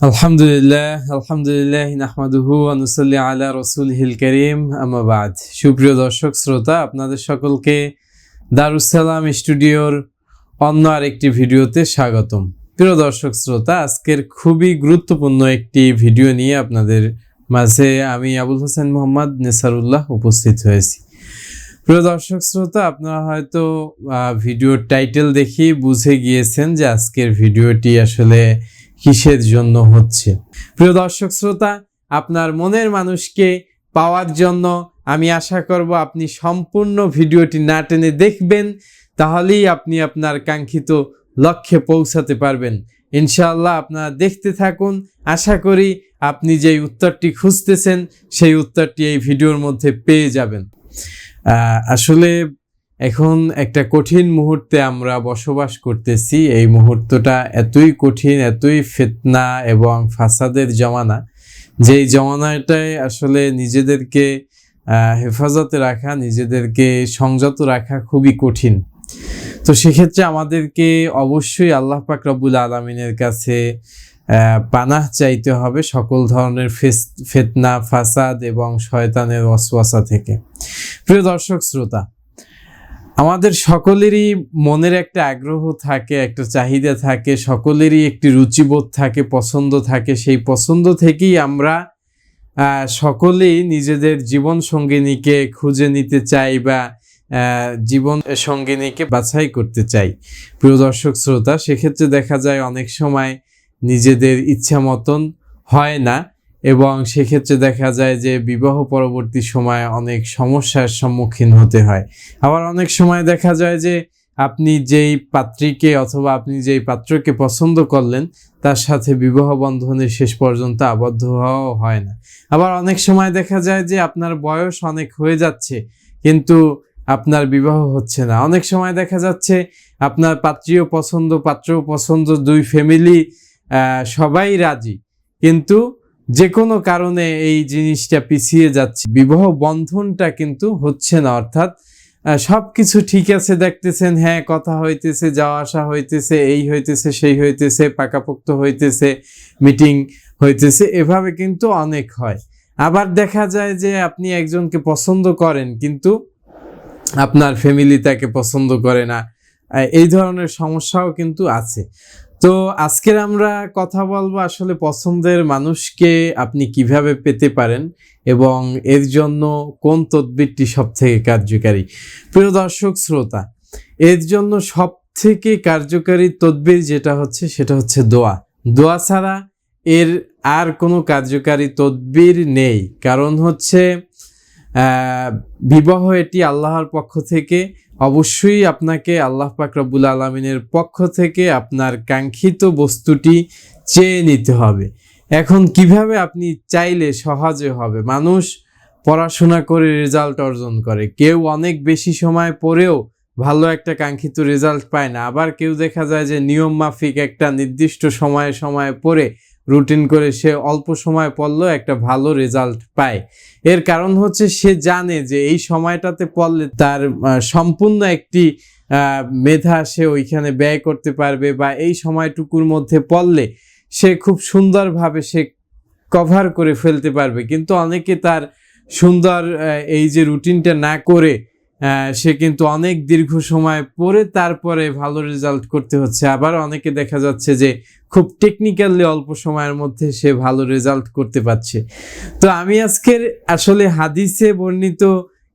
আলহামদুলিল্লাহ আলহামদুলিল্লাহ, নাহমাদুহু আনুসাল্লি আলা রসুলহিল করিম। আমাবাদ সুপ্রিয় দর্শক, শ্রোতা, আপনাদের সকলকে দারুসালাম স্টুডিওর অন্য আরেকটি ভিডিওতে স্বাগতম। প্রিয় দর্শক, শ্রোতা, আজকের খুবই গুরুত্বপূর্ণ একটি ভিডিও নিয়ে আপনাদের মাঝে আমি আবুল হোসেন মোহাম্মদ নেসারুল্লাহ উপস্থিত হয়েছি। প্রিয় দর্শক, শ্রোতা, আপনারা হয়তো ভিডিওর টাইটেল দেখেই বুঝে গিয়েছেন যে আজকের ভিডিওটি আসলে কিসের জন্য হচ্ছে? প্রিয় দর্শক শ্রোতা, আপনার মনের মানুষকে পাওয়ার জন্য আমি আশা করব আপনি সম্পূর্ণ ভিডিওটি না টেনে দেখবেন, তাহলেই আপনি আপনার কাঙ্ক্ষিত লক্ষ্যে পৌঁছাতে পারবেন। ইনশাআল্লাহ আপনারা দেখতে থাকুন। আশা করি আপনি যেই উত্তরটি খুঁজতেছেন, সেই উত্তরটি এই ভিডিওর মধ্যে পেয়ে যাবেন। আসলে এখন একটা কঠিন মুহূর্তে আমরা বসবাস করতেছি। এই মুহূর্তটা এতই কঠিন, এতই ফেতনা এবং ফাসাদের জমানা যেই জমানাটায় আসলে নিজেদেরকে হেফাজতে রাখা, নিজেদেরকে সংযত রাখা খুবই কঠিন। তো সেক্ষেত্রে আমাদেরকে অবশ্যই আল্লাহ পাক রব্বুল আলমিনের কাছে পানাহ চাইতে হবে সকল ধরনের ফেস- ফেতনা, ফাসাদ এবং শয়তানের ওয়াসওয়াসা থেকে। প্রিয় দর্শক, শ্রোতা আমাদের সকলেরই মনের একটা আগ্রহ থাকে, একটা চাহিদা থাকে, সকলেরই একটি রুচিবোধ থাকে, পছন্দ থাকে। সেই পছন্দ থেকেই আমরা সকলেই নিজেদের জীবন সঙ্গিনীকে খুঁজে নিতে চাই বা জীবন সঙ্গিনীকে বাছাই করতে চাই। প্রিয় দর্শক, শ্রোতা, সেক্ষেত্রে দেখা যায় অনেক সময় নিজেদের ইচ্ছা মতন হয় না। এবং সেক্ষেত্রে দেখা যায় যে বিবাহ পরবর্তী সময়ে অনেক সমস্যার সম্মুখীন হতে হয়। আবার অনেক সময় দেখা যায় যে আপনি যেই পাত্রীকে অথবা আপনি যেই পাত্রকে পছন্দ করলেন, তার সাথে বিবাহ বন্ধনে শেষ পর্যন্ত আবদ্ধ হওয়াও হয় না। আবার অনেক সময় দেখা যায় যে আপনার বয়স অনেক হয়ে যাচ্ছে, কিন্তু আপনার বিবাহ হচ্ছে না। অনেক সময় দেখা যাচ্ছে আপনার পাত্রীও পছন্দ, পাত্রও পছন্দ, দুই ফ্যামিলি সবাই রাজি, কিন্তু যে কোনো কারণে এই জিনিসটা পিছিয়ে যাচ্ছে। বিবাহ বন্ধনটা কিন্তু হচ্ছে না, অর্থাৎ সব কিছু ঠিক আছে, দেখতেছেন হ্যাঁ কথা হইতেছে, যাওয়া আসা হইতেছে, এই হইতেছে, সেই হইতেছে, পাকাপোক্ত হইতেছে, মিটিং হইতেছে, এভাবে কিন্তু অনেক হয়। আবার দেখা যায় যে আপনি একজনকে পছন্দ করেন, কিন্তু আপনার ফ্যামিলি তাকে পছন্দ করে না। এই ধরনের সমস্যাও কিন্তু আছে। তো আজকের আমরা কথা বলব আসলে পছন্দের মানুষকে আপনি কীভাবে পেতে পারেন এবং এর জন্য কোন তদবিরটি সব থেকে কার্যকারী। প্রিয় দর্শক, শ্রোতা, এর জন্য সব থেকে কার্যকারী তদবির যেটা হচ্ছে সেটা হচ্ছে দোয়া। দোয়া ছাড়া এর আর কোনো কার্যকারী তদবির নেই। কারণ হচ্ছে বিবাহ এটি আল্লাহর পক্ষ থেকে। অবশ্যই আপনাকে আল্লাহ পাক রব্বুল আলমিনের পক্ষ থেকে আপনার কাঙ্ক্ষিত বস্তুটি চেয়ে নিতে হবে। এখন কীভাবে আপনি চাইলে সহজে হবে? মানুষ পড়াশোনা করে রেজাল্ট অর্জন করে। কেউ অনেক বেশি সময় পড়েও ভালো একটা কাঙ্ক্ষিত রেজাল্ট পায় না। আবার কেউ দেখা যায় যে নিয়ম মাফিক একটা নির্দিষ্ট সময়ে সময়ে পড়ে রুটিন করে সে অল্প সময় পড়লেও একটা ভালো রেজাল্ট পায়। এর কারণ হচ্ছে সে জানে যে এই সময়টাতে পড়লে তার সম্পূর্ণ একটি মেধা সে ওইখানে ব্যয় করতে পারবে বা এই সময়টুকুর মধ্যে পড়লে সে খুব সুন্দরভাবে সে কভার করে ফেলতে পারবে। কিন্তু অনেকে তার সুন্দর এই যে রুটিনটা না করে সে কিন্তু অনেক দীর্ঘ সময় পরে তারপরে ভালো রেজাল্ট করতে হচ্ছে। আবার অনেকে দেখা যাচ্ছে যে খুব টেকনিক্যালি অল্প সময়ের মধ্যে সে ভালো রেজাল্ট করতে পারছে। তো আমি আজকের আসলে হাদিসে বর্ণিত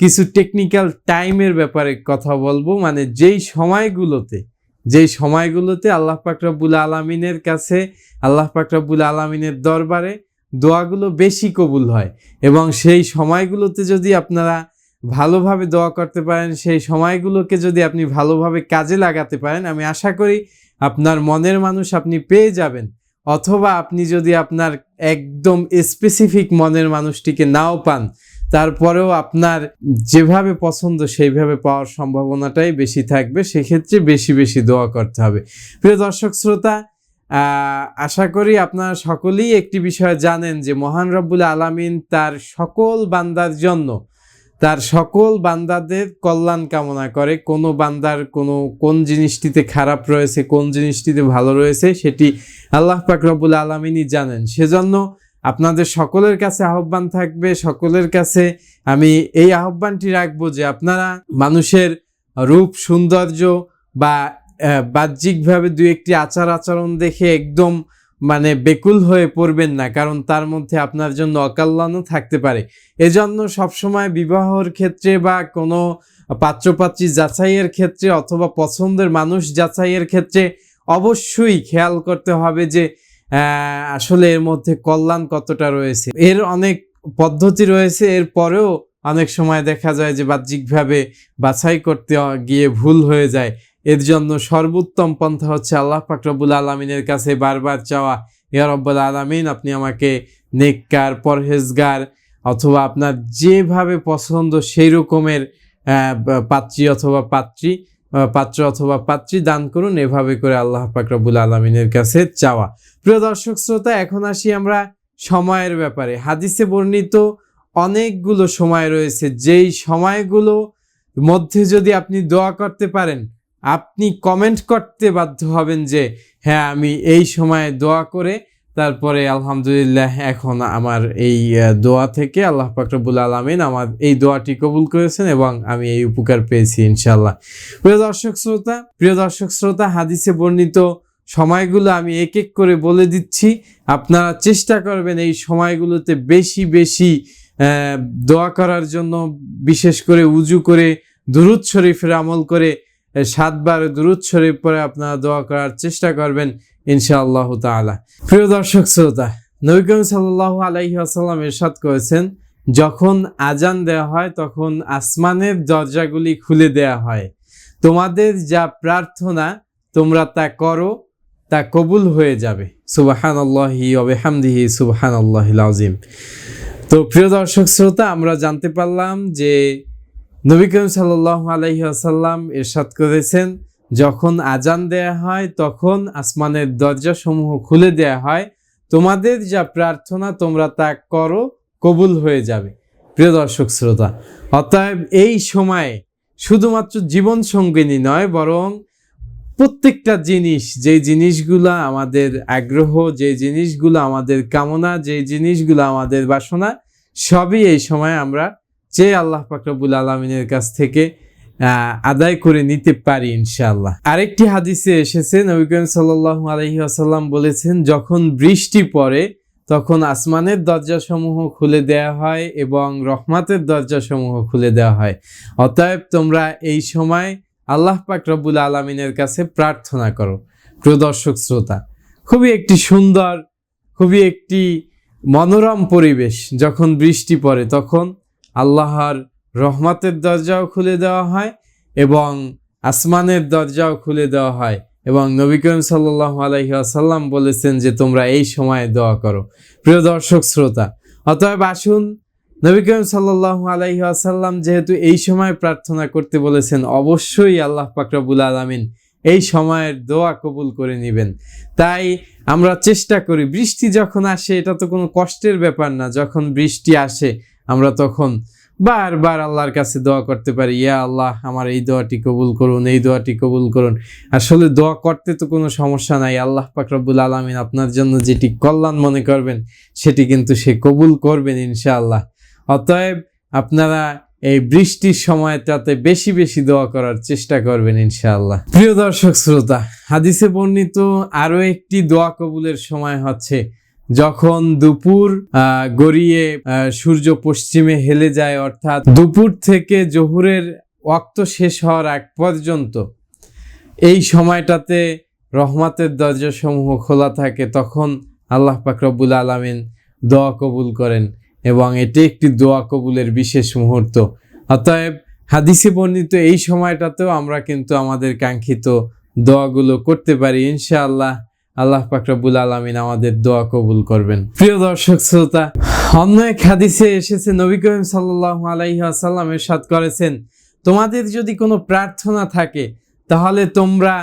কিছু টেকনিক্যাল টাইমের ব্যাপারে কথা বলব। মানে যেই সময়গুলোতে যেই সময়গুলোতে আল্লাহ পাক রব্বুল আলমিনের কাছে, আল্লাহ পাক রব্বুল আলমিনের দরবারে দোয়াগুলো বেশি কবুল হয়। এবং সেই সময়গুলোতে যদি আপনারা ভালোভাবে দোয়া করতে পারেন, সেই সময়গুলোকে যদি আপনি ভালোভাবে কাজে লাগাতে পারেন, আমি আশা করি আপনার মনের মানুষ আপনি পেয়ে যাবেন। অথবা আপনি যদি আপনার একদম স্পেসিফিক মনের মানুষটিকে নাও পান, তারপরেও আপনার যেভাবে পছন্দ সেইভাবে পাওয়ার সম্ভাবনাটাই বেশি থাকবে, সেক্ষেত্রে বেশি বেশি দোয়া করতে হবে। প্রিয় দর্শক শ্রোতা আশা করি আপনারা সকলেই একটি বিষয় জানেন যে মহান রব্বুল আলামিন তার সকল বান্দার জন্য তার সকল বান্দাদের কল্যাণ কামনা করে। কোনো বান্দার কোনো, কোন জিনিসটিতে খারাপ রয়েছে, কোন জিনিসটিতে ভালো রয়েছে, সেটি আল্লাহ পাক রব্বুল আলমিনই জানেন। সেজন্য আপনাদের সকলের কাছে আহ্বান থাকবে, সকলের কাছে আমি এই আহ্বানটি রাখব যে আপনারা মানুষের রূপ, সৌন্দর্য বা বাহ্যিকভাবে দু একটি আচার আচরণ দেখে একদম মানে বেকুল হয়ে পড়বেন না, কারণ তার মধ্যে আপনার জন্য অকল্যাণও থাকতে পারে। এজন্য সবসময় বিবাহর ক্ষেত্রে বা কোনো পাত্রপাত্রী যাচাইয়ের ক্ষেত্রে অথবা পছন্দের মানুষ যাচাইয়ের ক্ষেত্রে অবশ্যই খেয়াল করতে হবে যে আসলে এর মধ্যে কল্যাণ কতটা রয়েছে। এর অনেক পদ্ধতি রয়েছে, এর পরেও অনেক সময় দেখা যায় যে বাহ্যিকভাবে বাছাই করতে গিয়ে ভুল হয়ে যায়। এর জন্য সর্বোত্তম পন্থা হচ্ছে আল্লাহ পাক রব্বুল আলমিনের কাছে বারবার চাওয়া, ইয়া রব্বুল আলমিন, আপনি আমাকে নেককার, পরহেজগার অথবা আপনার যেভাবে পছন্দ সেই রকমের পাত্রী অথবা পাত্রী পাত্র অথবা পাত্রী দান করুন, এভাবে করে আল্লাহ পাক রব্বুল আলমিনের কাছে চাওয়া। প্রিয় দর্শক শ্রোতা, এখন আসি আমরা সময়ের ব্যাপারে। হাদিসে বর্ণিত অনেকগুলো সময় রয়েছে, যেই সময়গুলো মধ্যে যদি আপনি দোয়া করতে পারেন আপনি কমেন্ট করতে বাধ্য হবেন যে হ্যাঁ আমি এই সময়ে দোয়া করে তারপরে আলহামদুলিল্লাহ এখন আমার এই দোয়া থেকে আল্লাহ পাকরবুল আলমিন আমার এই দোয়াটি কবুল করেছেন এবং আমি এই উপকার পেয়েছি ইনশাল্লাহ প্রিয় দর্শক শ্রোতা, প্রিয় দর্শক শ্রোতা, হাদিসে বর্ণিত সময়গুলো আমি এক এক করে বলে দিচ্ছি। আপনারা চেষ্টা করবেন এই সময়গুলোতে বেশি বেশি দোয়া করার জন্য বিশেষ করে উজু করে, দুরুদ শরীফের আমল করে সাতবার দুরুদ শরীফ পরে আপনারা দোয়া করার চেষ্টা করবেন, ইনশাআল্লাহ তাআলা। প্রিয় দর্শক, শ্রোতা, নবী করিম সাল্লাল্লাহু আলাইহি আসাল্লাম ইরশাদ করেছেন, যখন আজান দেওয়া হয় তখন আসমানের দরজাগুলি খুলে দেয়া হয়। তোমাদের যা প্রার্থনা তোমরা তা করো, তা কবুল হয়ে যাবে। সুবাহান আল্লাহি ওবেহামদিহি সুবাহান আল্লাহিল আজিম তো প্রিয় দর্শক, শ্রোতা, আমরা জানতে পারলাম যে নবী করিম সাল্লাহ আসাল্লাম ইরশাদ করেছেন, যখন আজান দেয়া হয়, তখন আসমানের দরজাসমূহ খুলে দেয়া হয়, তোমাদের যা প্রার্থনা তোমরা তা করো, কবুল হয়ে যাবে। প্রিয় দর্শক শ্রোতা, অতএব এই সময়ে শুধুমাত্র জীবন সঙ্গিনী নয়, বরং প্রত্যেকটা জিনিস, যে জিনিসগুলো আমাদের আগ্রহ, যে জিনিসগুলো আমাদের কামনা, যে জিনিসগুলো আমাদের বাসনা, সবই এই সময় আমরা চেয়ে আল্লাহ পাকরবুল আলমিনের কাছ থেকে আদায় করে নিতে পারি ইনশাআল্লাহ। আরেকটি হাদিসে এসেছে, নবী করিম সাল্লাল্লাহু আলাইহি আসাল্লাম বলেছেন, যখন বৃষ্টি পড়ে, তখন আসমানের দরজাসমূহ খুলে দেয়া হয় এবং রহমাতের দরজাসমূহ খুলে দেওয়া হয়। অতএব তোমরা এই সময় আল্লাহ পাক রব্বুল আলমিনের কাছে প্রার্থনা করো। প্রদর্শক শ্রোতা, খুবই একটি সুন্দর, খুবই একটি মনোরম পরিবেশ যখন বৃষ্টি পড়ে, তখন আল্লাহর রহমতের দরজাও খুলে দেওয়া হয় এবং আসমানের দরজাও খুলে দেওয়া হয় এবং নবী করিম সাল্লাহ আলহি আসাল্লাম বলেছেন যে তোমরা এই সময়ে দোয়া করো। প্রিয় দর্শক, শ্রোতা, অতএব আসুন নবী করিম সাল্লাহ আলাইহি আসাল্লাম যেহেতু এই সময় প্রার্থনা করতে বলেছেন, অবশ্যই আল্লাহ পাকরাবুল আলমিন এই সময়ের দোয়া কবুল করে নেবেন। তাই আমরা চেষ্টা করি, বৃষ্টি যখন আসে, এটা তো কোনো কষ্টের ব্যাপার না, যখন বৃষ্টি আসে আমরা তখন বারবার আল্লাহর কাছে দোয়া করতে পারি, ইয়া আল্লাহ, আমার এই দোয়াটি কবুল করুন, এই দোয়াটি কবুল করুন। আসলে দোয়া করতে তো কোনো সমস্যা নাই। আল্লাহ পাকরাবুল আলমিন আপনার জন্য যেটি কল্যাণ মনে করবেন, সেটি কিন্তু সে কবুল করবেন ইনশাআল্লাহ। অতএব আপনারা এই বৃষ্টির সময়টাতে বেশি বেশি দোয়া করার চেষ্টা করবেন ইনশাআল্লাহ। প্রিয় দর্শক, শ্রোতা, হাদিসে বর্ণিত আরও একটি দোয়া কবুলের সময় হচ্ছে যখন দুপুর গড়িয়ে সূর্য পশ্চিমে হেলে যায়, অর্থাৎ দুপুর থেকে জহুরের ওয়াক্ত শেষ হওয়ার আগ পর্যন্ত এই সময়টাতে রহমাতের দরজাসমূহ খোলা থাকে, তখন আল্লাহ পাক রব্বুল আলমিন দোয়া কবুল করেন এবং এটি একটি দোয়া কবুলের বিশেষ মুহূর্ত। অতএব হাদিসে বর্ণিত এই সময়টাতেও আমরা কিন্তু আমাদের কাঙ্ক্ষিত দোয়াগুলো করতে পারি, ইনশাআল্লাহ। আল্লাহ পাকরাবুল আলমিন আমাদের দোয়া কবুল করবেন। প্রিয় দর্শক শ্রোতা, অন্য এক হাদিসে এসেছে, নবী করিম সাল্লাহ আলাইহি আসাল্লাম এরশাদ করেছেন, তোমাদের যদি কোনো প্রার্থনা থাকে, তাহলে তোমরা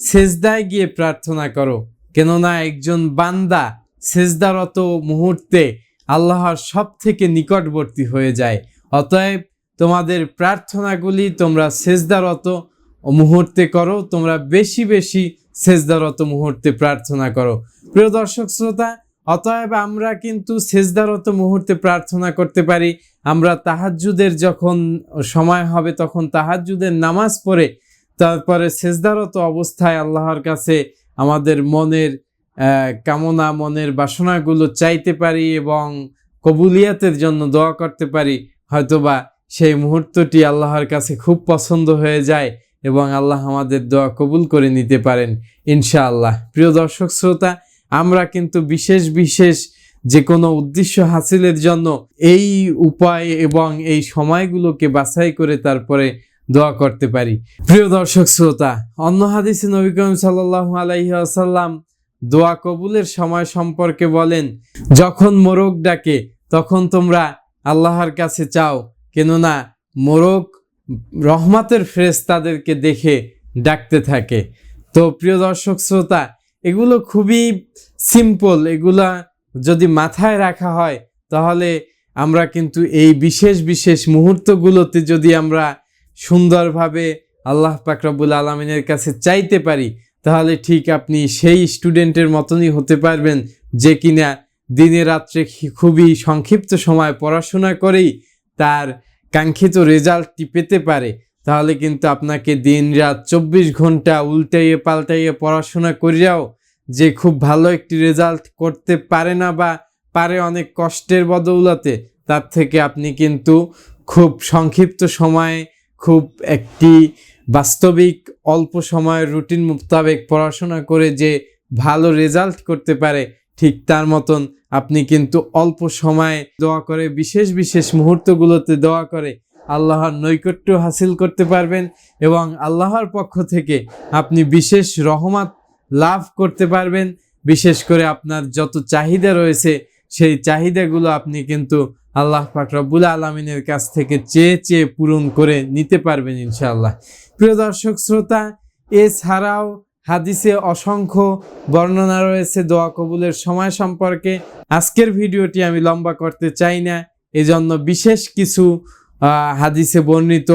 সেজদায় গিয়ে প্রার্থনা করো। কেননা একজন বান্দা সেজদারত মুহূর্তে আল্লাহর সব থেকে নিকটবর্তী হয়ে যায়। অতএব তোমাদের প্রার্থনাগুলি তোমরা সেজদারত মুহূর্তে করো, তোমরা বেশি বেশি সেজদারত মুহূর্তে প্রার্থনা করো। প্রিয় দর্শক শ্রোতা, অতএব আমরা কিন্তু সেজদারত মুহূর্তে প্রার্থনা করতে পারি। আমরা তাহাজ্জুদের যখন সময় হবে, তখন তাহাজ্জুদের নামাজ পড়ে, তারপরে সেজদারত অবস্থায় আল্লাহর কাছে আমাদের মনের কামনা, মনের বাসনাগুলো চাইতে পারি এবং কবুলিয়াতের জন্য দোয়া করতে পারি। হয়তোবা সেই মুহূর্তটি আল্লাহর কাছে খুব পছন্দ হয়ে যায়। এবং আল্লাহ আমাদের দোয়া কবুল করে নিতে পারেন, ইনশাআল্লাহ। প্রিয় দর্শক শ্রোতা, আমরা কিন্তু বিশেষ বিশেষ যে কোনো উদ্দেশ্য হাসিলের জন্য এই উপায় এবং এই সময়গুলোকে বাছাই করে তারপরে দোয়া করতে পারি। প্রিয় দর্শক শ্রোতা, অন্য হাদিসে নবী করিম সাল্লাল্লাহু আলাইহি আসাল্লাম দোয়া কবুলের সময় সম্পর্কে বলেন, যখন মোরগ ডাকে, তখন তোমরা আল্লাহর কাছে চাও, কেননা মোরগ রহমতের ফ্রেস তাদেরকে দেখে ডাকতে থাকে। তো প্রিয় দর্শক শ্রোতা, এগুলো খুবই সিম্পল এগুলা যদি মাথায় রাখা হয়, তাহলে আমরা কিন্তু এই বিশেষ বিশেষ মুহূর্তগুলোতে যদি আমরা সুন্দরভাবে আল্লাহ পাকরাবুল আলমিনের কাছে চাইতে পারি, তাহলে ঠিক আপনি সেই স্টুডেন্টের মতনই হতে পারবেন, যে কিনা দিনে রাত্রে খুবই সংক্ষিপ্ত সময় পড়াশোনা করেই তার কাঙ্ক্ষিত রেজাল্টটি পেতে পারে, তাহলে কিন্তু আপনাকে দিন রাত চব্বিশ ঘণ্টা উল্টাইয়ে পাল্টাইয়ে পড়াশোনা করিয়াও যে খুব ভালো একটি রেজাল্ট করতে পারে না বা পারে অনেক কষ্টের বদৌলতে, তার থেকে আপনি কিন্তু খুব সংক্ষিপ্ত সময়ে খুব একটি বাস্তবিক অল্প সময়ের রুটিন মোতাবেক পড়াশোনা করে যে ভালো রেজাল্ট করতে পারে ঠিক তার মতন আপনি কিন্তু অল্প সময়ে দোয়া করে, বিশেষ বিশেষ মুহূর্তগুলোতে দোয়া করে আল্লাহর নৈকট্য হাসিল করতে পারবেন এবং আল্লাহর পক্ষ থেকে আপনি বিশেষ রহমত লাভ করতে পারবেন। বিশেষ করে আপনার যত চাহিদা রয়েছে, সেই চাহিদাগুলো আপনি কিন্তু আল্লাহ পাক রব্বুল আলমিনের কাছ থেকে চেয়ে চেয়ে পূরণ করে নিতে পারবেন ইনশাআল্লাহ। প্রিয় দর্শক, শ্রোতা, এছাড়াও হাদিসে অসংখ্য বর্ণনা রয়েছে, দোয়া কবুলের সময় সম্পর্কে। আজকের ভিডিওটি আমি লম্বা করতে চাই না, এজন্য বিশেষ কিছু হাদিসে বর্ণিত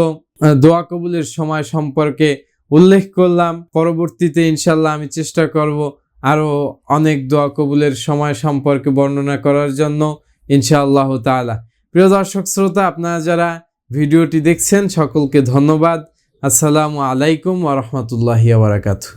দোয়া কবুলের সময় সম্পর্কে উল্লেখ করলাম। পরবর্তীতে ইনশাল্লাহ আমি চেষ্টা করব আরও অনেক দোয়া কবুলের সময় সম্পর্কে বর্ণনা করার জন্য, ইনশাআল্লাহ তাআলা। প্রিয় দর্শক শ্রোতা, আপনারা যারা ভিডিওটি দেখছেন, সকলকে ধন্যবাদ। আসসালামু আলাইকুম ওয়া রাহমাতুল্লাহি ওয়া বারাকাতুহু।